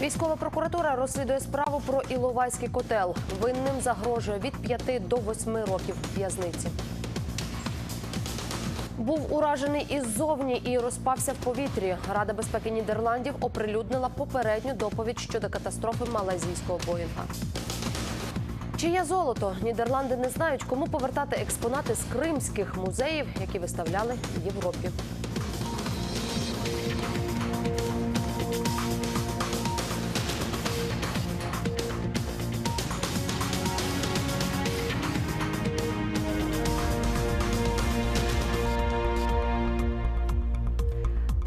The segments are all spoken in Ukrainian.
Військова прокуратура розслідує справу про Іловайський котел. Винним загрожує від 5 до 8 років в'язниці. Був уражений іззовні і розпався в повітрі. Рада безпеки Нідерландів оприлюднила попередню доповідь щодо катастрофи малайзійського Боїнга. Чи є золото? Нідерланди не знають, кому повертати експонати з кримських музеїв, які виставляли в Європі.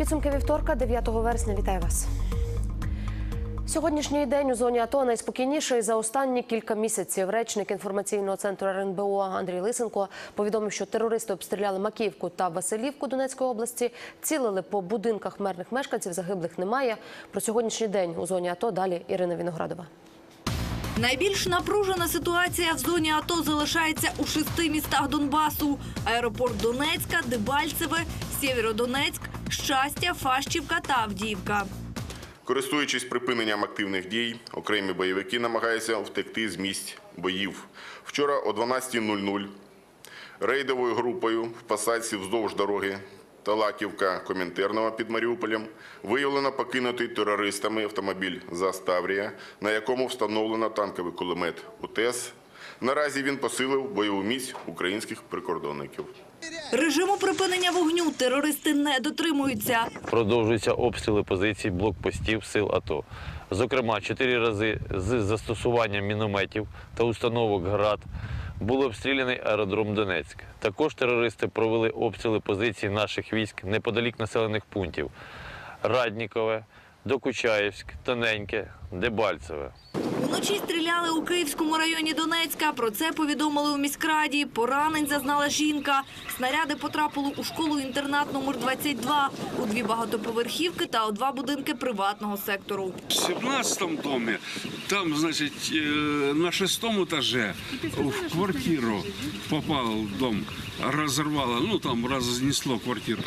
Підсумки вівторка, 9 вересня. Вітаю вас. Сьогоднішній день у зоні АТО найспокійніший за останні кілька місяців. Речник інформаційного центру РНБО Андрій Лисенко повідомив, що терористи обстріляли Макіївку та Василівку Донецької області, цілили по будинках мирних мешканців. Загиблих немає. Про сьогоднішній день у зоні АТО далі Ірина Віноградова. Найбільш напружена ситуація в зоні АТО залишається у шести містах Донбасу: аеропорт Донецька, Дебальцеве, Сєвєродонецьк, Щастя, Фащівка та Авдіївка. Користуючись припиненням активних дій, окремі бойовики намагаються втекти з місць боїв. Вчора о 12.00 рейдовою групою в посадці вздовж дороги Талаківка Комінтернова під Маріуполем виявлено покинутий терористами автомобіль «Заставрія», на якому встановлено танковий кулемет УТЕС. Наразі він посилив бойову міць українських прикордонників. Режиму припинення вогню терористи не дотримуються. Продовжуються обстріли позицій блокпостів сил АТО. Зокрема, чотири рази з застосуванням мінометів та установок ГРАД був обстріляний аеродром Донецьк. Також терористи провели обстріли позицій наших військ неподалік населених пунктів Раднікове, Докучаївськ, Тоненьке, Дебальцеве. Уночі стріляли у Київському районі Донецька. Про це повідомили у міськраді. Поранень зазнала жінка. Снаряди потрапили у школу-інтернат номер 22, у дві багатоповерхівки та у два будинки приватного сектору. В 17 доме, там, значит, э, на шестом этаже в квартиру попал дом, разорвало, ну там разнесло квартиру.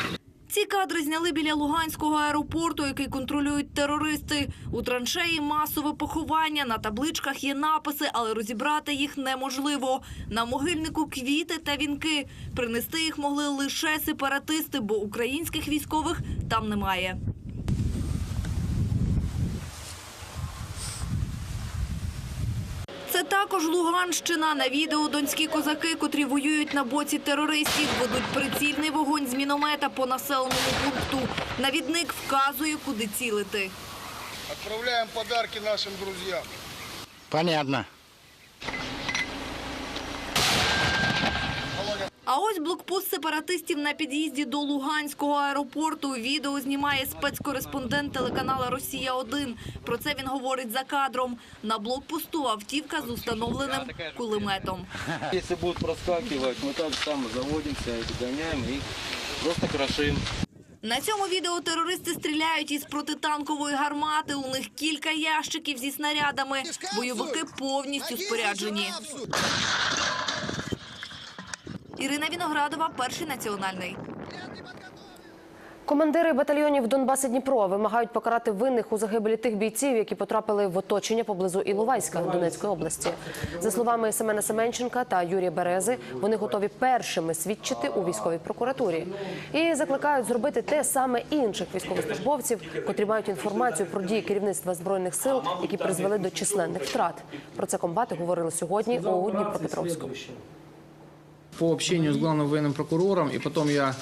Ці кадри зняли біля Луганського аеропорту, який контролюють терористи. У траншеї масове поховання. На табличках є написи, але розібрати їх неможливо. На могильнику квіти та вінки. Принести їх могли лише сепаратисти, бо українських військових там немає. Це також Луганщина. На відео донські козаки, котрі воюють на боці терористів, ведуть прицільний вогонь з міномета по населеному пункту. Навідник вказує, куди цілити. Отправляем подарки нашим друзям. Понятно. А ось блокпост сепаратистів на під'їзді до Луганського аеропорту. Відео знімає спецкореспондент телеканала Росія 1 Про це він говорить за кадром. На блокпосту автівка з установленим кулеметом. Если будут проскакивать, мы так само заводимся и догоняем и просто крошим. На цьому відео терористи стріляють із протитанкової гармати. У них кілька ящиків зі снарядами. Бойовики повністю споряджені. Ірина Віноградова, перший національний. Командири батальйонів Донбас Дніпро вимагають покарати винних у загибелі тих бійців, які потрапили в оточення поблизу Іловайська Донецької області. За словами Семена Семенченка та Юрія Берези, вони готові першими свідчити у військовій прокуратурі і закликають зробити те саме інших військовослужбовців, котрі мають інформацію про дії керівництва збройних сил, які призвели до численних втрат. Про це комбати говорили сьогодні у Дніпропетровську по общению с главным военным прокурором, и потом я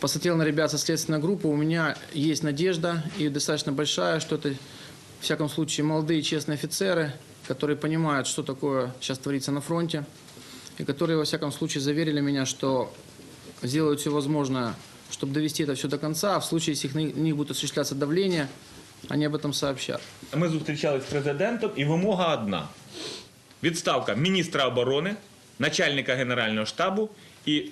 посмотрел на ребят со следственной группы, у меня есть надежда, и достаточно большая, что это, в всяком случае, молодые честные офицеры, которые понимают, что такое сейчас творится на фронте, и которые, во всяком случае, заверили меня, что сделают все возможное, чтобы довести это все до конца, а в случае, если их на них будет осуществляться давление, они об этом сообщат. Ми зустрічались з президентом, і вимога одна: відставка міністра оборони, начальника Генерального штабу і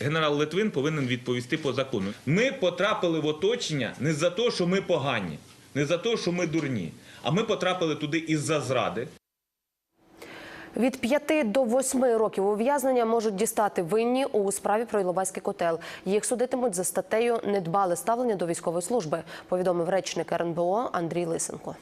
генерал Литвин повинен відповісти по закону. Ми потрапили в оточення не за те, що ми погані, не за те, що ми дурні, а ми потрапили туди із-за зради. Від 5 до 8 років ув'язнення можуть дістати винні у справі про Іловайський котел. Їх судитимуть за статтею «Недбале ставлення до військової служби», повідомив речник РНБО Андрій Лисенко.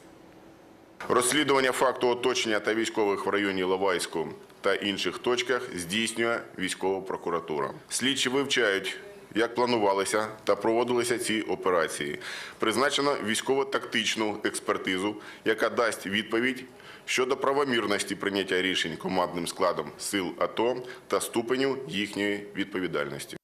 Розслідування факту оточення та військових в районі Ловайську та інших точках здійснює військова прокуратура. Слідчі вивчають, як планувалися та проводилися ці операції. Призначено військово-тактичну експертизу, яка дасть відповідь щодо правомірності прийняття рішень командним складом сил АТО та ступеню їхньої відповідальності.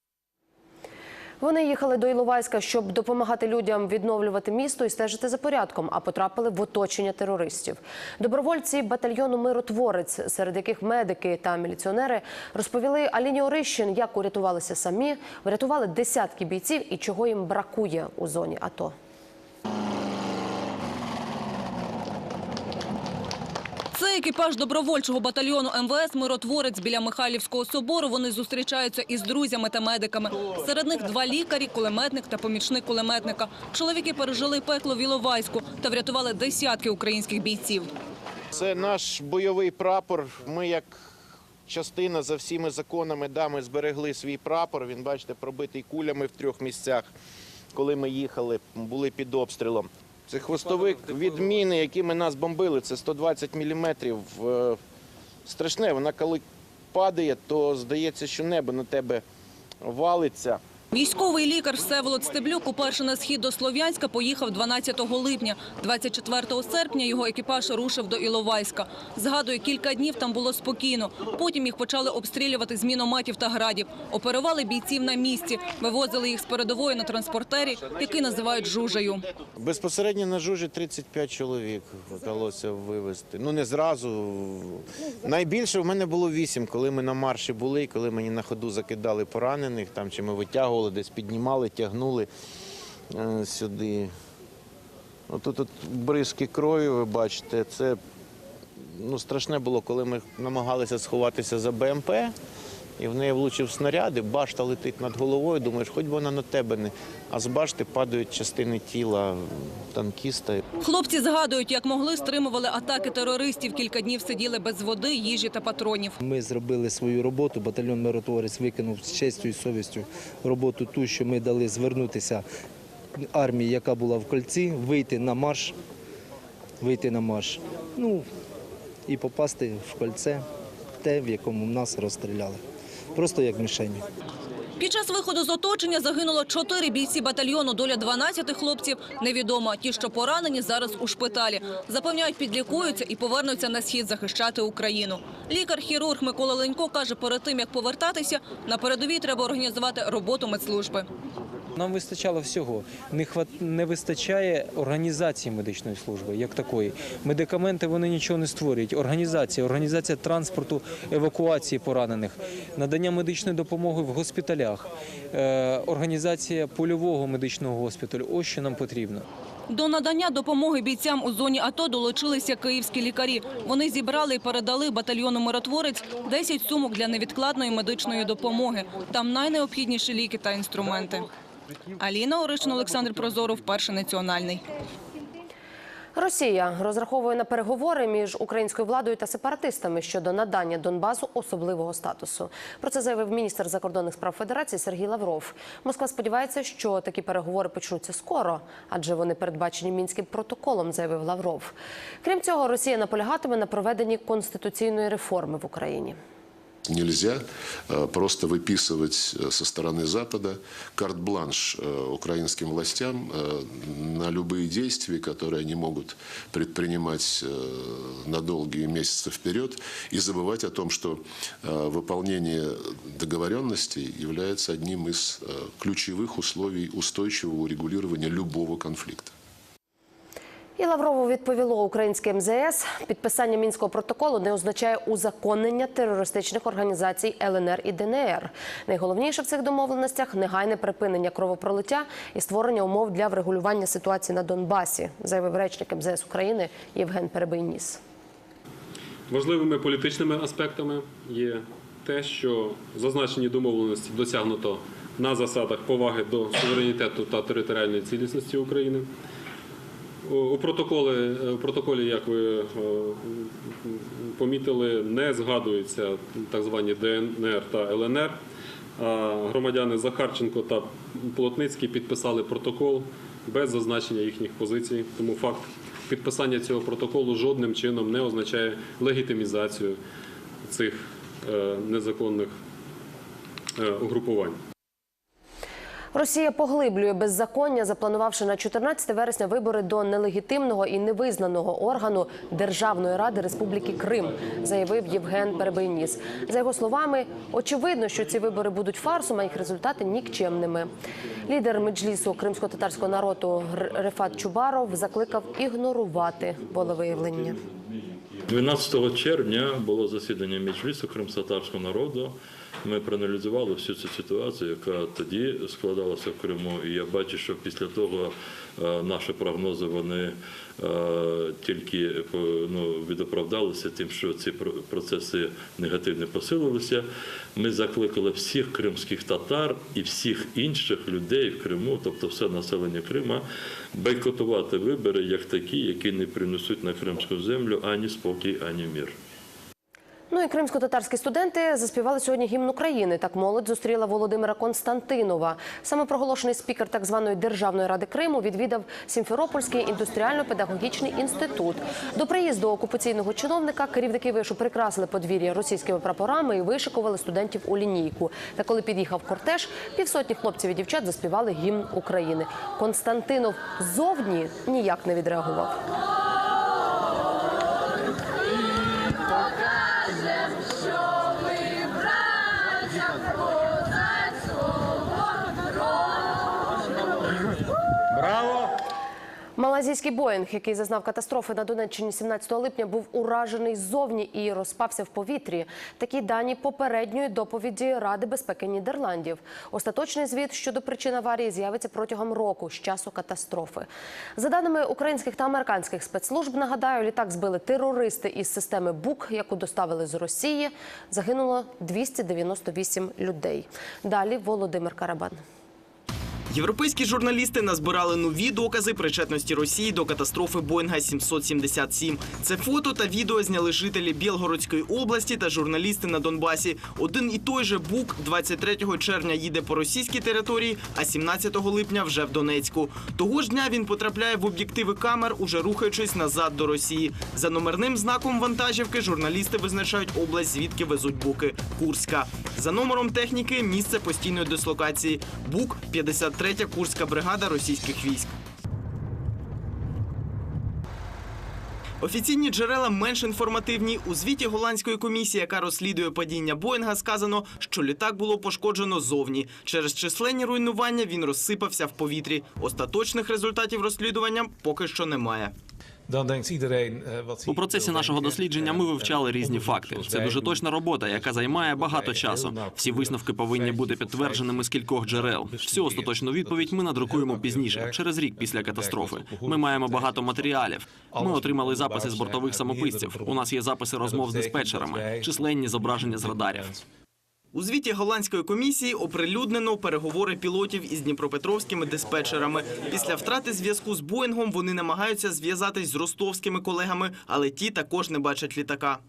Вони їхали до Іловайська, щоб допомагати людям відновлювати місто і стежити за порядком, а потрапили в оточення терористів. Добровольці батальйону Миротворець, серед яких медики та міліціонери, розповіли Аліні Орищин, як урятувалися самі, врятували десятки бійців і чого їм бракує у зоні АТО. Екіпаж добровольчого батальйону МВС «Миротворець» біля Михайлівського собору. Вони зустрічаються із друзями та медиками. Серед них два лікарі, кулеметник та помічник кулеметника. Чоловіки пережили пекло в Іловайську та врятували десятки українських бійців. Це наш бойовий прапор. Ми як частина за всіми законами, да, ми зберегли свій прапор. Він, бачите, пробитий кулями в трьох місцях. Коли ми їхали, були під обстрілом. Це хвостовик від міни, якими нас бомбили. Це 120 міліметрів. Е, Страшне, вона коли падає, то здається, що небо на тебе валиться. Військовий лікар Всеволод Стеблюк уперше на схід до Слов'янська поїхав 12 липня. 24 серпня його екіпаж рушив до Іловайська. Згадує, кілька днів там було спокійно. Потім їх почали обстрілювати з мінометів та градів. Оперували бійців на місці, вивозили їх з передової на транспортері, який називають жужею. Безпосередньо на жужі 35 чоловік вдалося вивезти. Ну не зразу. Найбільше в мене було 8, коли ми на марші були, коли мені на ходу закидали поранених, там чи ми витягували, десь піднімали, тягнули е, сюди. Отут от бризки крові, ви бачите, це ну, страшне було, коли ми намагалися сховатися за БМП. І в неї влучив снаряд, і башта летить над головою. Думаєш, хоч би вона на тебе не. А з башти падають частини тіла танкіста. Хлопці згадують, як могли, стримували атаки терористів. Кілька днів сиділи без води, їжі та патронів. Ми зробили свою роботу. Батальйон миротворець виконав з честю і совістю роботу ту, що ми дали звернутися армії, яка була в кольці, вийти на марш, вийти на марш. Ну і попасти в кольце, те, в якому нас розстріляли. Просто як мішені. Під час виходу з оточення загинуло чотири бійці батальйону. Доля 12 хлопців невідома. Ті, що поранені, зараз у шпиталі. Запевняють, підлікуються і повернуться на схід захищати Україну. Лікар-хірург Микола Ленько каже, перед тим як повертатися, на передовій треба організувати роботу медслужби. Нам вистачало всього. Не вистачає організації медичної служби як такої. Медикаменти вони нічого не створюють. Організація, організація транспорту, евакуації поранених, надання медичної допомоги в госпіталях, е, організація польового медичного госпіталю. Ось що нам потрібно. До надання допомоги бійцям у зоні АТО долучилися київські лікарі. Вони зібрали і передали батальйону «Миротворець» 10 сумок для невідкладної медичної допомоги. Там найнеобхідніші ліки та інструменти. Аліна Оришин, Олександр Прозоров, перший національний. Росія розраховує на переговори між українською владою та сепаратистами щодо надання Донбасу особливого статусу. Про це заявив міністр закордонних справ Федерації Сергій Лавров. Москва сподівається, що такі переговори почнуться скоро, адже вони передбачені мінським протоколом, заявив Лавров. Крім цього, Росія наполягатиме на проведенні конституційної реформи в Україні. Нельзя э, просто выписывать э, со стороны Запада карт-бланш э, украинским властям на любые действия, которые они могут предпринимать на долгие месяцы вперед, и забывать о том, что выполнение договоренностей является одним из ключевых условий устойчивого урегулирования любого конфликта. І Лаврову відповіло українське МЗС. Підписання мінського протоколу не означає узаконення терористичних організацій ЛНР і ДНР. Найголовніше в цих домовленостях негайне припинення кровопролиття і створення умов для врегулювання ситуації на Донбасі, заявив речник МЗС України Євген Перебийніс. Важливими політичними аспектами є те, що зазначені домовленості досягнуто на засадах поваги до суверенітету та територіальної цілісності України. У- протоколі, у протоколі, як ви е, помітили, не згадуються так звані ДНР та ЛНР. Громадяни Захарченко та Плотницький підписали протокол без зазначення їхніх позицій. Тому факт підписання цього протоколу жодним чином не означає легітимізацію цих е, незаконних е, угрупувань. Росія поглиблює беззаконня, запланувавши на 14 вересня вибори до нелегітимного і невизнаного органу Державної ради Республіки Крим, заявив Євген Перебийніс. За його словами, очевидно, що ці вибори будуть фарсом, а їх результати нікчемними. Лідер меджлісу кримсько-татарського народу Рефат Чубаров закликав ігнорувати волевиявлення. 12 червня було засідання Меджлісу кримськотатарського народу. Ми проаналізували всю цю ситуацію, яка тоді складалася в Криму. І я бачу, що після того е, наші прогнози вони е, тільки ну, відоправдалися тим, що ці про- процеси негативно посилилися. Ми закликали всіх кримських татар і всіх інших людей в Криму, тобто все населення Крима, бойкотувати вибори як такі, які не принесуть на кримську землю ані спокій, ані мір. Ну і кримсько-татарські студенти заспівали сьогодні гімн України. Так молодь зустріла Володимира Константинова. Саме проголошений спікер так званої Державної ради Криму відвідав Сімферопольський індустріально-педагогічний інститут. До приїзду окупаційного чиновника керівники вишу прикрасили подвір'я російськими прапорами і вишикували студентів у лінійку. Та коли під'їхав кортеж, півсотні хлопців і дівчат заспівали гімн України. Константинов зовні ніяк не відреагував. Малазійський Боїнг, який зазнав катастрофи на Донеччині 17 липня, був уражений ззовні і розпався в повітрі. Такі дані попередньої доповіді Ради безпеки Нідерландів. Остаточний звіт щодо причин аварії з'явиться протягом року з часу катастрофи. За даними українських та американських спецслужб, нагадаю, літак збили терористи із системи БУК, яку доставили з Росії. Загинуло 298 людей. Далі Володимир Карабан. Європейські журналісти назбирали нові докази причетності Росії до катастрофи Боїнга 777. Це фото та відео зняли жителі Білгородської області та журналісти на Донбасі. Один і той же Бук 23 червня їде по російській території, а 17 липня вже в Донецьку. Того ж дня він потрапляє в об'єктиви камер, уже рухаючись назад до Росії. За номерним знаком вантажівки журналісти визначають область, звідки везуть буки Курська. За номером техніки місце постійної дислокації. Бук 53 Курська бригада російських військ. Офіційні джерела менш інформативні. У звіті голландської комісії, яка розслідує падіння Боїнга, сказано, що літак було пошкоджено зовні. Через численні руйнування він розсипався в повітрі. Остаточних результатів розслідування поки що немає. У процесі нашого дослідження ми вивчали різні факти. Це дуже точна робота, яка займає багато часу. Всі висновки повинні бути підтвердженими з кількох джерел. Всю остаточну відповідь ми надрукуємо пізніше, через рік після катастрофи. Ми маємо багато матеріалів. Ми отримали записи з бортових самописців. У нас є записи розмов з диспетчерами, численні зображення з радарів. У звіті голландської комісії оприлюднено переговори пілотів із дніпропетровськими диспетчерами. Після втрати зв'язку з Боїнгом вони намагаються зв'язатись з ростовськими колегами, але ті також не бачать літака.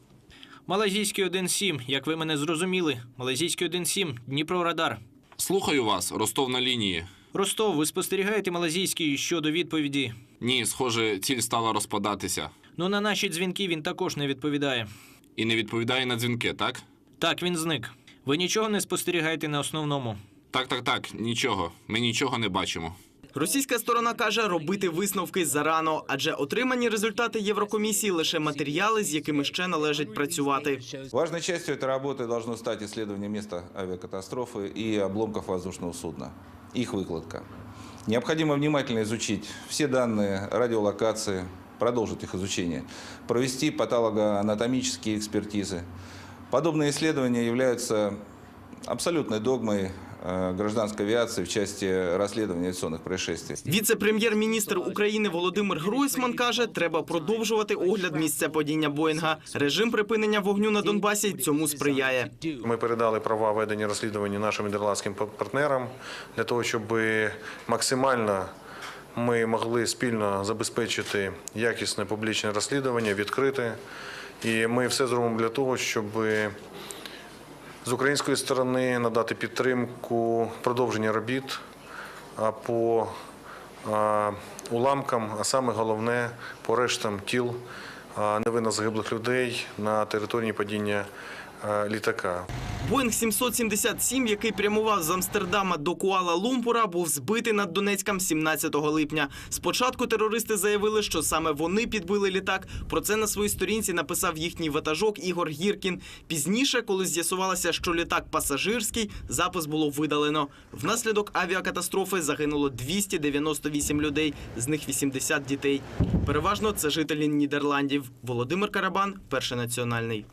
Малазійський 1-7, як ви мене зрозуміли. Малазійський 1-7, Дніпрорадар. Слухаю вас, Ростов на лінії. Ростов, ви спостерігаєте малазійський щодо відповіді? Ні, схоже, ціль стала розпадатися. Ну, на наші дзвінки він також не відповідає. І не відповідає на дзвінки, так? Так, він зник. Ви нічого не спостерігаєте на основному. Так, так, так, нічого. Ми нічого не бачимо. Російська сторона каже, робити висновки зарано, адже отримані результати Єврокомісії лише матеріали, з якими ще належить працювати. Важной частью этой работы должно стать исследование места авиакатастрофы и обломков воздушного судна, их выкладка. Необходимо внимательно изучить все данные радиолокации, продолжить их изучение, провести патологоанатомические экспертизы. Подобные исследования являются абсолютной догмой э, гражданской авиации в части расследования авиационных происшествий. Віце-прем'єр-міністр України Володимир Гройсман каже, треба продовжувати огляд місця падіння Боїнга. Режим припинення вогню на Донбасі цьому сприяє. Ми передали права ведення розслідування нашим нідерландським партнерам для того, щоб максимально ми могли спільно забезпечити якісне публічне розслідування, відкрите. І ми все зробимо для того, щоб з української сторони надати підтримку продовження робіт по уламкам, а саме головне по рештам тіл невинно загиблих людей на території падіння літака. Боїнг 777, який прямував з Амстердама до Куала-Лумпура, був збитий над Донецьком 17 липня. Спочатку терористи заявили, що саме вони підбили літак. Про це на своїй сторінці написав їхній ватажок Ігор Гіркін. Пізніше, коли з'ясувалося, що літак пасажирський, запис було видалено. Внаслідок авіакатастрофи загинуло 298 людей, з них 80 дітей. Переважно це жителі Нідерландів. Володимир Карабан, перший національний.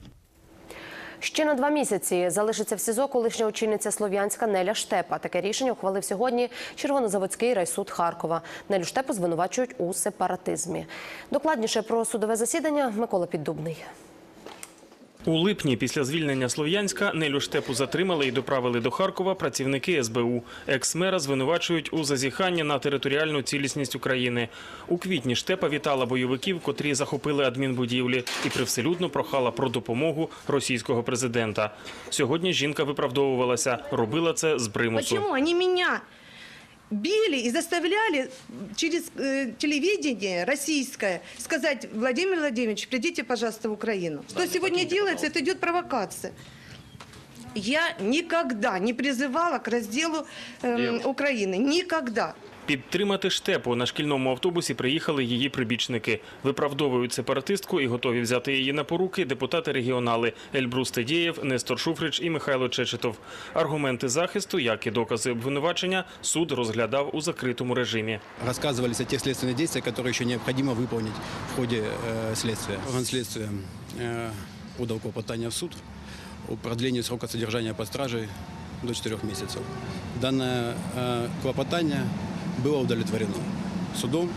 Ще на два місяці залишиться в СІЗО колишня очільниця Слов'янська Неля Штепа. Таке рішення ухвалив сьогодні Червонозаводський райсуд Харкова. Нелю Штепу звинувачують у сепаратизмі. Докладніше про судове засідання Микола Піддубний. У липні після звільнення Слов'янська Нелю Штепу затримали і доправили до Харкова працівники СБУ. Екс-мера звинувачують у зазіханні на територіальну цілісність України. У квітні Штепа вітала бойовиків, котрі захопили адмінбудівлі, і привселюдно прохала про допомогу російського президента. Сьогодні жінка виправдовувалася, робила це з примусу. Почему они меня били и заставляли через э, телевидение российское сказать, Владимир Владимирович, придите, пожалуйста, в Украину. Что сегодня делается, это идет провокация. Я никогда не призывала к разделу эм, Украины. Никогда. Підтримати штепу на шкільному автобусі приїхали її прибічники. Виправдовують сепаратистку і готові взяти її на поруки депутати-регіонали Ельбрус Тедєєв, Нестор Шуфрич і Михайло Чечетов. Аргументи захисту, як і докази обвинувачення, суд розглядав у закритому режимі. Рассказывались о тех следственных действиях, которые еще необходимо выполнить в ходе э, следствия. Орган следствия э, подал клопотание в суд о продлении срока содержания под стражей до 4 месяцев. Данное э, клопотание было удовлетворено судом,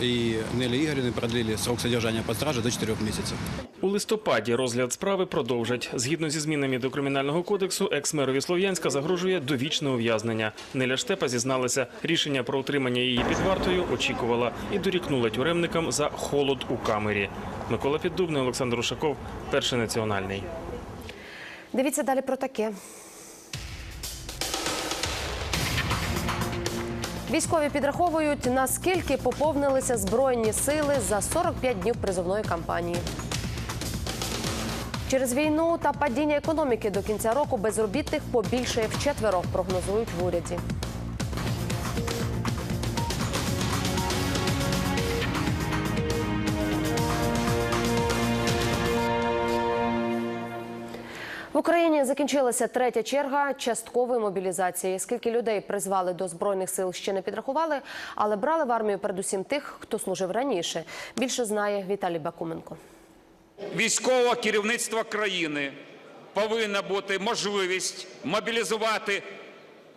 и Нелли Игоревны продлили срок содержания под стражей до 4 месяцев. У листопаді розгляд справи продовжать. Згідно зі змінами до кримінального кодексу, екс-мерові Слов'янська загрожує довічне ув'язнення. Неля Штепа зізналася, рішення про утримання її під вартою очікувала і дорікнула тюремникам за холод у камері. Микола Піддубний, Олександр Ушаков, перший національний. Дивіться далі про таке. Військові підраховують, наскільки поповнилися збройні сили за 45 днів призовної кампанії. Через війну та падіння економіки до кінця року безробітних побільшає вчетверо, прогнозують в уряді. Україні закінчилася третя черга часткової мобілізації. Скільки людей призвали до збройних сил, ще не підрахували, але брали в армію передусім тих, хто служив раніше. Більше знає Віталій Бакуменко. Військове керівництво країни повинна бути можливість мобілізувати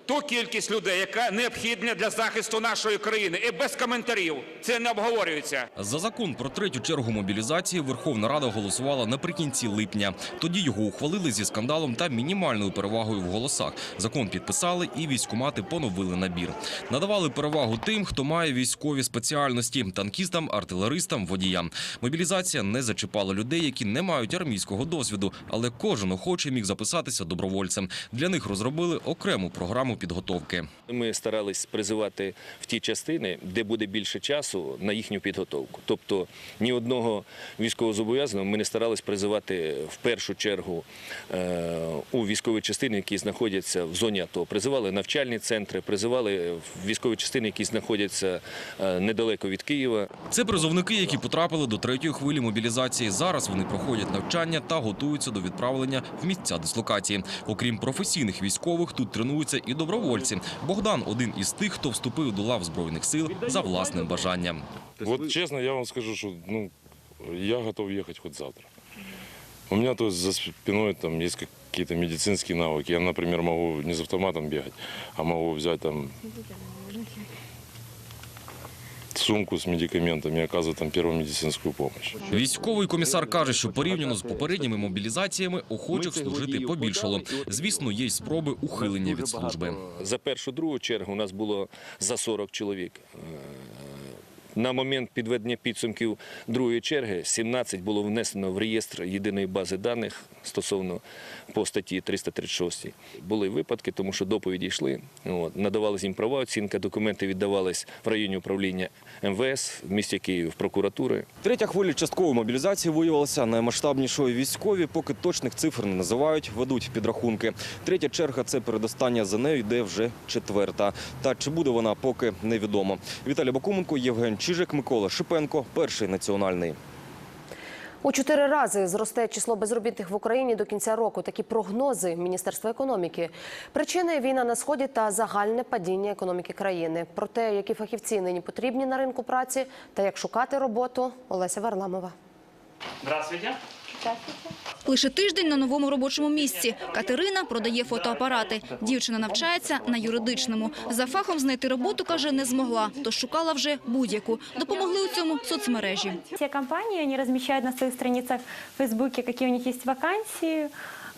ту кількість людей, яка необхідна для захисту нашої країни. І без коментарів це не обговорюється. За закон про третю чергу мобілізації Верховна Рада голосувала наприкінці липня. Тоді його ухвалили зі скандалом та мінімальною перевагою в голосах. Закон підписали і військкомати поновили набір. Надавали перевагу тим, хто має військові спеціальності – танкістам, артилеристам, водіям. Мобілізація не зачіпала людей, які не мають армійського досвіду, але кожен охочий міг записатися добровольцем. Для них розробили окрему програму підготовки. Ми старались призивати в ті частини, де буде більше часу на їхню підготовку. Тобто ні одного військовозобов'язаного ми не старались призивати в першу чергу е, у військові частини, які знаходяться в зоні АТО. Призивали навчальні центри, призивали військові частини, які знаходяться е, недалеко від Києва. Це призовники, які потрапили до третьої хвилі мобілізації. Зараз вони проходять навчання та готуються до відправлення в місця дислокації. Окрім професійних військових, тут тренуються і добровольці. Богдан один із тих, хто вступив до лав збройних сил за власним бажанням. От чесно, я вам скажу, що ну, я готов їхати хоч завтра. У меня то за спиной там есть какие-то медицинские. Я, например, могу не с автоматом бегать, а могу взять там сумку з медикаментами и оказывать там першу медицинську допомогу. Військовий комісар каже, що порівняно з попередніми мобілізаціями охочих служити побільшало. Звісно, є й спроби ухилення від служби. За першу другу чергу у нас було за 40 чоловік. На момент підведення підсумків другої черги 17 було внесено в реєстр єдиної бази даних стосовно по статті 336. Були випадки, тому що доповіді йшли, надавалися їм права оцінка, документи віддавались в районні управління МВС в місті Київ, прокуратури. Третя хвиля часткової мобілізації виявилася наймасштабнішою військові, поки точних цифр не називають, ведуть підрахунки. Третя черга це передостання за нею йде вже четверта. Та чи буде вона поки невідомо. Віталій Бакуменко, Євген Чижик, Микола Шипенко, перший національний. У чотири рази зросте число безробітних в Україні до кінця року. Такі прогнози Міністерства економіки. Причини війна на сході та загальне падіння економіки країни. Про те, які фахівці нині потрібні на ринку праці та як шукати роботу, Олеся Варламова. Здравствуйте. Лише тиждень на новому робочому місці. Катерина продає фотоапарати. Дівчина навчається на юридичному. За фахом знайти роботу, каже, не змогла, тож шукала вже будь-яку. Допомогли у цьому соцмережі. Все компанії они розміщають на своїх страницях в Фейсбуці, які у них є вакансии,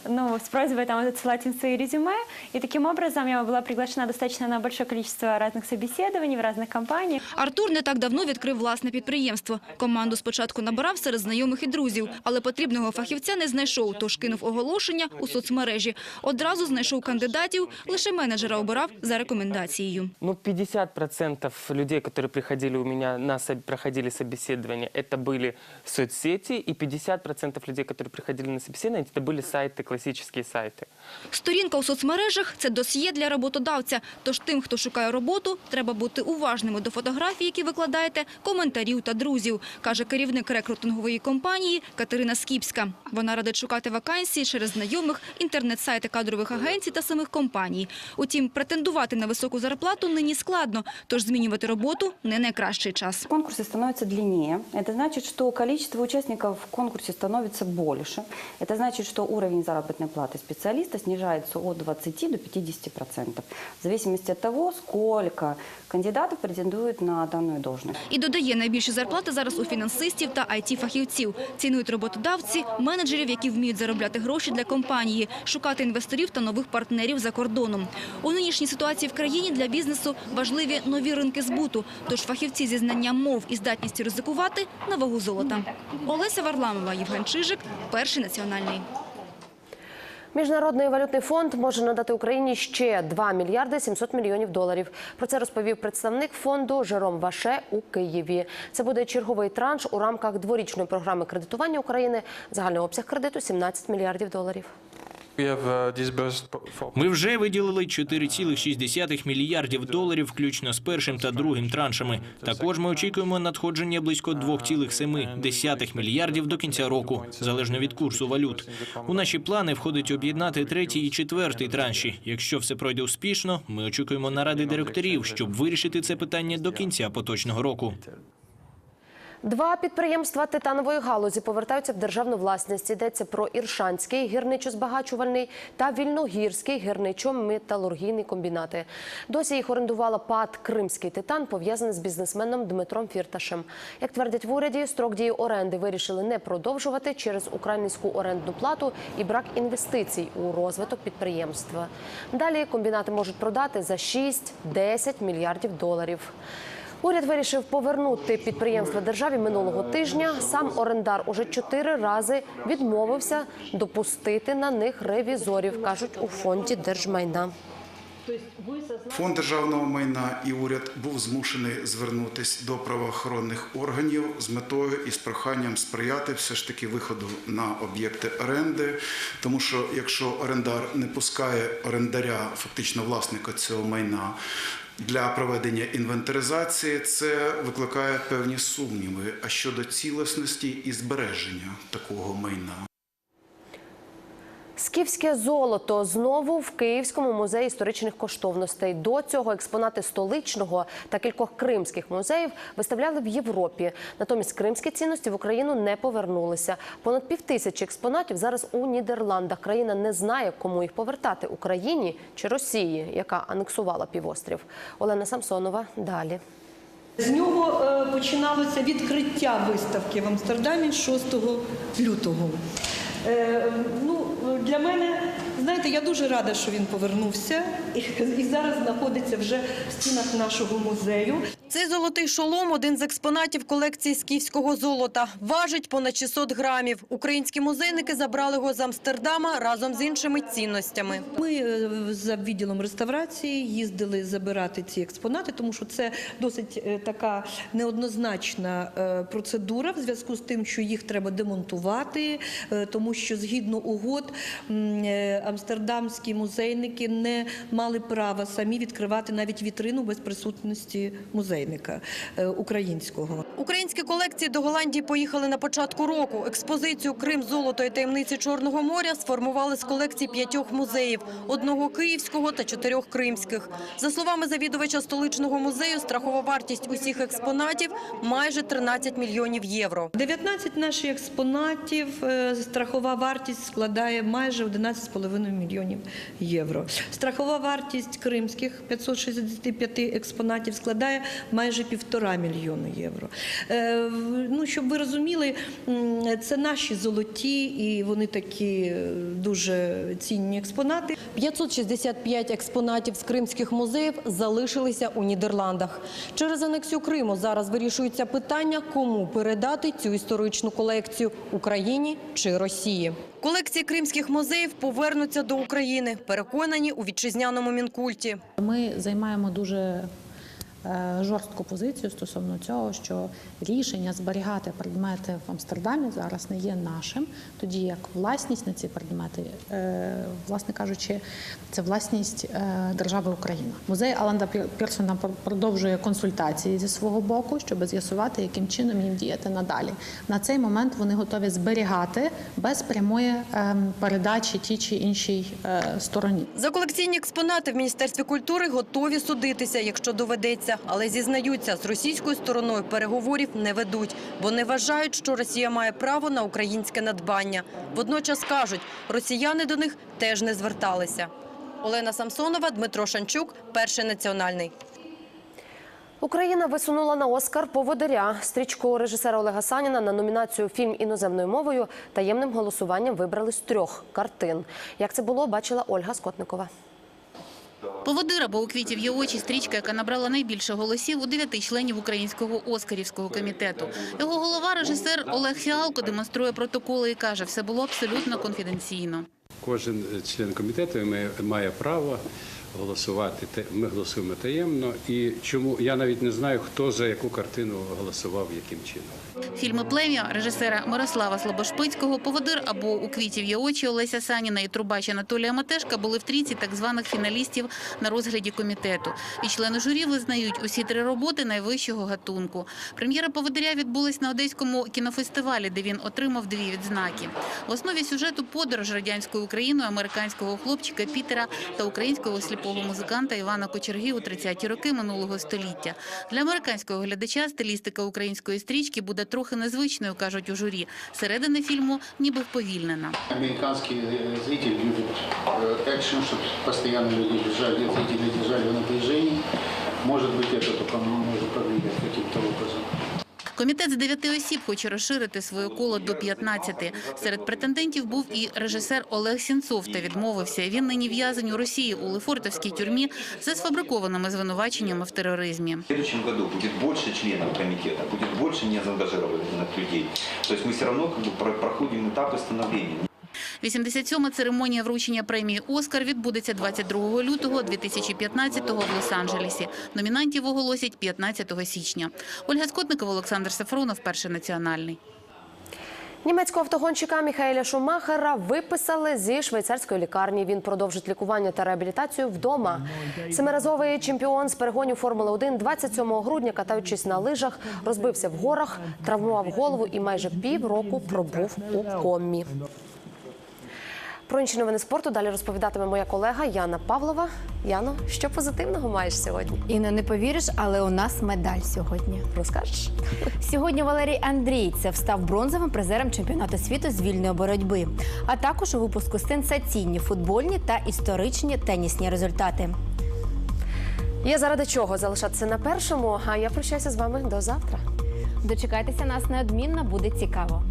ну, с просьбой там отсылать им свои резюме. И таким образом я была приглашена достаточно на большое количество разных собеседований в разных компаниях. Артур не так давно відкрив власне підприємство. Команду спочатку набирав серед знайомих і друзів, але потрібного фахівця не знайшов, тож кинув оголошення у соцмережі. Одразу знайшов кандидатів, лише менеджера обирав за рекомендацією. Ну, 50% людей, которые приходили у меня, на, со- проходили собеседование, это были соцсети, и 50% людей, которые приходили на собеседование, это были сайты, классические сайты. Сторінка у соцмережах – це досьє для роботодавця. Тож тим, хто шукає роботу, треба бути уважними до фотографій, які викладаєте, коментарів та друзів, каже керівник рекрутингової компанії Катерина Скіпська. Вона радить шукати вакансії через знайомих, інтернет-сайти кадрових агенцій та самих компаній. Утім, претендувати на високу зарплату нині складно, тож змінювати роботу – не найкращий час. Конкурсы становятся длиннее. Это значит, что количество участников в конкурсе становится больше. Это значит, что уровень заработной платы специалиста снижается от 20 до 50 процентов. В зависимости от того, сколько кандидатов претендует на данную должность. І додає, найбільші зарплати зараз у фінансистів та IT-фахівців. Цінують роботодавці, менеджерів, які вміють заробляти гроші для компанії, шукати інвесторів та нових партнерів за кордоном. У нинішній ситуації в країні для бізнесу важливі нові ринки збуту. Тож фахівці зі знанням мов і здатністю ризикувати на вагу золота. Олеся Варламова, Євген Чижик, перший національний. Міжнародний валютний фонд може надати Україні ще 2 мільярди 700 мільйонів доларів. Про це розповів представник фонду Жером Ваше у Києві. Це буде черговий транш у рамках дворічної програми кредитування України. Загальний обсяг кредиту 17 мільярдів доларів. Ми вже виділили 4,6 мільярдів доларів, включно з першим та другим траншами. Також ми очікуємо надходження близько 2,7 мільярдів до кінця року, залежно від курсу валют. У наші плани входить об'єднати третій і четвертий транші. Якщо все пройде успішно, ми очікуємо наради директорів, щоб вирішити це питання до кінця поточного року. Два підприємства титанової галузі повертаються в державну власність. Йдеться про Іршанський гірничо-збагачувальний та Вільногірський гірничо-металургійний комбінати. Досі їх орендувала ПАД Кримський титан, пов'язаний з бізнесменом Дмитром Фірташем. Як твердять в уряді, строк дії оренди вирішили не продовжувати через українську орендну плату і брак інвестицій у розвиток підприємства. Далі комбінати можуть продати за 6-10 мільярдів доларів. Уряд вирішив повернути підприємства державі минулого тижня. Сам орендар уже чотири рази відмовився допустити на них ревізорів, кажуть у фонді держмайна. Фонд державного майна і уряд був змушений звернутися до правоохоронних органів з метою і з проханням сприяти все ж таки виходу на об'єкти оренди. Тому що якщо орендар не пускає орендаря, фактично власника цього майна. Для проведення інвентаризації це викликає певні сумніви. А щодо цілісності і збереження такого майна. Скіфське золото знову в Київському музеї історичних коштовностей. До цього експонати столичного та кількох кримських музеїв виставляли в Європі. Натомість кримські цінності в Україну не повернулися. Понад півтисячі експонатів зараз у Нідерландах. Країна не знає, кому їх повертати Україні чи Росії, яка анексувала півострів. Олена Самсонова далі. З нього е, починалося відкриття виставки в Амстердамі 6 лютого. Е, ну, для мене, знаєте, я дуже рада, що він повернувся і, зараз знаходиться вже в стінах нашого музею. Цей золотий шолом – один з експонатів колекції скіфського золота. Важить понад 600 грамів. Українські музейники забрали його з Амстердама разом з іншими цінностями. Ми е, за відділом реставрації їздили забирати ці експонати, тому що це досить е, така неоднозначна е, процедура в зв'язку з тим, що їх треба демонтувати, тому що згідно угод амстердамські музейники не мали права самі відкривати навіть вітрину без присутності музейника е, українського. Українські колекції до Голландії поїхали на початку року. Експозицію «Крим, золото і таємниці Чорного моря» сформували з колекцій п'ятьох музеїв – одного київського та чотирьох кримських. За словами завідувача столичного музею, страхова вартість усіх експонатів – майже 13 мільйонів євро. 19 наших експонатів, е, страхова вартість складає майже 11,5 мільйонів євро. Страхова вартість кримських 565 експонатів складає майже півтора мільйони євро. Е, Ну, щоб ви розуміли, це наші золоті і вони такі е, дуже цінні експонати. 565 експонатів з кримських музеїв залишилися у Нідерландах. Через анексію Криму зараз вирішується питання, кому передати цю історичну колекцію – Україні чи Росії. Колекції кримських музеїв повернуться до України, переконані у вітчизняному мінкульті. Ми займаємо дуже жорстку позицію стосовно цього, що рішення зберігати предмети в Амстердамі зараз не є нашим, тоді як власність на ці предмети, е, власне кажучи, це власність е, держави Україна. Музей Аланда Пір- Пірсона продовжує консультації зі свого боку, щоб з'ясувати, яким чином їм діяти надалі. На цей момент вони готові зберігати без прямої ем, передачі тій чи іншій е, стороні. За колекційні експонати в Міністерстві культури готові судитися, якщо доведеться. Але зізнаються, з російською стороною переговорів не ведуть, бо не вважають, що Росія має право на українське надбання. Водночас кажуть, росіяни до них теж не зверталися. Олена Самсонова, Дмитро Шанчук, Перший національний. Україна висунула на Оскар поводиря стрічку режисера Олега Саніна на номінацію Фільм іноземною мовою. Таємним голосуванням вибрали з трьох картин. Як це було, бачила Ольга Скотникова. Поводир або у квітів є очі стрічка, яка набрала найбільше голосів у дев'яти членів українського оскарівського комітету. Його голова, режисер Олег Фіалко, демонструє протоколи і каже, все було абсолютно конфіденційно. Кожен член комітету має- право голосувати. Ми голосуємо таємно. І чому я навіть не знаю, хто за яку картину голосував, яким чином. Фільми «Плем'я» режисера Мирослава Слобошпицького, «Поводир» або «У квітів є очі» Олеся Саніна і трубач Анатолія Матешка були в трійці так званих фіналістів на розгляді комітету. І члени журі визнають усі три роботи найвищого гатунку. Прем'єра «Поводиря» відбулась на Одеському кінофестивалі, де він отримав дві відзнаки. В основі сюжету подорож радянською Україною американського хлопчика Пітера та українського сліпого музиканта Івана Кочерги у 30-ті роки минулого століття. Для американського глядача стилістика української стрічки буде трохи незвичною, кажуть у журі. Середина фільму ніби вповільнена. Американский э, зритель любит э, экшен, чтобы постоянно люди держали, зрители держали в напряжении. Может быть, это только может повлиять каким-то образом. Комітет з дев'яти осіб хоче розширити своє коло до 15. Серед претендентів був і режисер Олег Сінцов, та відмовився. Він нині в'язень у Росії у Лефортовській тюрмі за сфабрикованими звинуваченнями в тероризмі. В следующем году будет больше членов комитета, будет больше незаангажированных людей. То есть мы все равно как бы про- проходим этапы становления. 87-ма церемонія вручення премії «Оскар» відбудеться 22 лютого 2015-го в Лос-Анджелесі. Номінантів оголосять 15 січня. Ольга Скотникова, Олександр Сафронов, Перший національний. Німецького автогонщика Міхаеля Шумахера виписали зі швейцарської лікарні. Він продовжить лікування та реабілітацію вдома. Семиразовий чемпіон з перегонів Формули 1 27 грудня, катаючись на лижах, розбився в горах, травмував голову і майже півроку пробув у комі. Про інші новини спорту далі розповідатиме моя колега Яна Павлова. Яно, що позитивного маєш сьогодні? Інна, не повіриш, але у нас медаль сьогодні. Розкажеш? Сьогодні Валерій Андрійцев став бронзовим призером чемпіонату світу з вільної боротьби, а також у випуску сенсаційні футбольні та історичні тенісні результати. Є заради чого залишатися на першому. А я прощаюся з вами до завтра. Дочекайтеся нас неодмінно, буде цікаво.